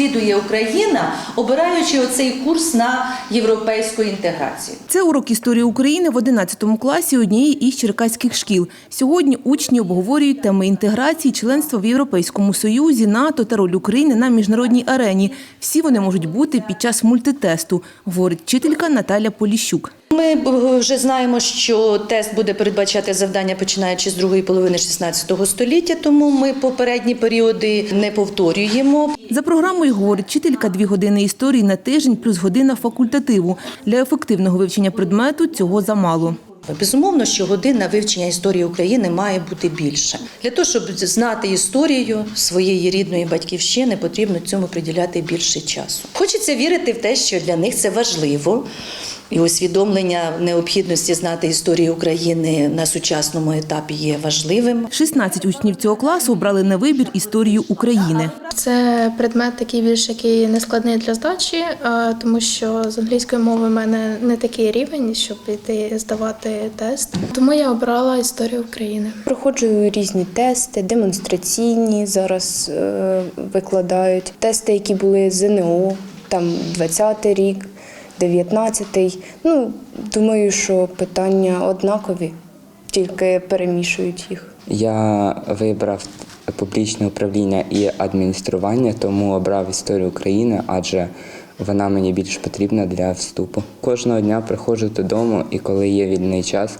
розслідує Україна, обираючи оцей курс на європейську інтеграцію. Це урок історії України в 11 класі однієї із черкаських шкіл. Сьогодні учні обговорюють теми інтеграції, членства в Європейському Союзі, НАТО та роль України на міжнародній арені. Всі вони можуть бути під час мультитесту, говорить вчителька Наталя Поліщук. Ми вже знаємо, що тест буде передбачати завдання починаючи з другої половини 16 століття, тому ми попередні періоди не повторюємо. За програмою, говорить вчителька, дві години історії на тиждень плюс година факультативу. Для ефективного вивчення предмету цього замало. Безумовно, що година вивчення історії України має бути більше. Для того, щоб знати історію своєї рідної батьківщини, потрібно цьому приділяти більше часу. Хочеться вірити в те, що для них це важливо. І усвідомлення необхідності знати історію України на сучасному етапі є важливим. 16 учнів цього класу обрали на вибір історію України. Це предмет такий більш який не складний для здачі, е, тому що з англійської мови в мене не такий рівень, щоб піти здавати тест. Тому я обрала історію України. Проходжу різні тести, демонстраційні зараз е, викладають. Тести, які були ЗНО, там 20-й рік, 19-й. Ну, думаю, що питання однакові, тільки перемішують їх. Я вибрав публічне управління і адміністрування, тому обрав історію України, адже вона мені більш потрібна для вступу. Кожного дня приходжу додому, і коли є вільний час,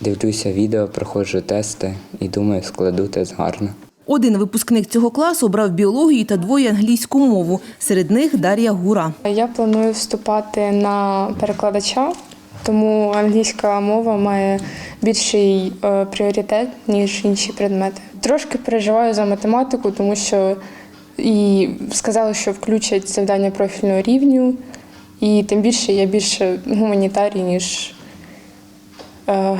дивлюся відео, проходжу тести і думаю, складу тест гарно. Один випускник цього класу обрав біологію та двоє англійську мову. Серед них Дар'я Гура. Я планую вступати на перекладача, тому англійська мова має більший е, пріоритет, ніж інші предмети. Трошки переживаю за математику, тому що і сказали, що включать завдання профільного рівню, і тим більше я більше гуманітарій, ніж, е,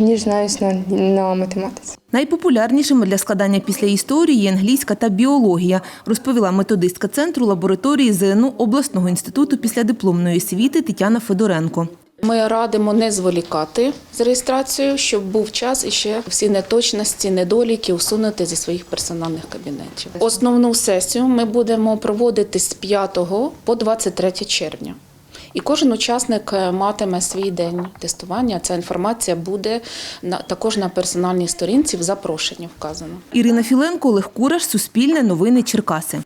ніж знаюсь на, на математиці. Найпопулярнішими для складання після історії є англійська та біологія, розповіла методистка центру лабораторії ЗНУ обласного інституту післядипломної освіти Тетяна Федоренко. Ми радимо не зволікати з реєстрацією, щоб був час і ще всі неточності, недоліки усунути зі своїх персональних кабінетів. Основну сесію ми будемо проводити з 5 по 23 червня. І кожен учасник е, матиме свій день тестування. Ця інформація буде на також на персональній сторінці в запрошенні вказано. Ірина Філенко, Олег Кураш, Суспільне, Новини Черкаси.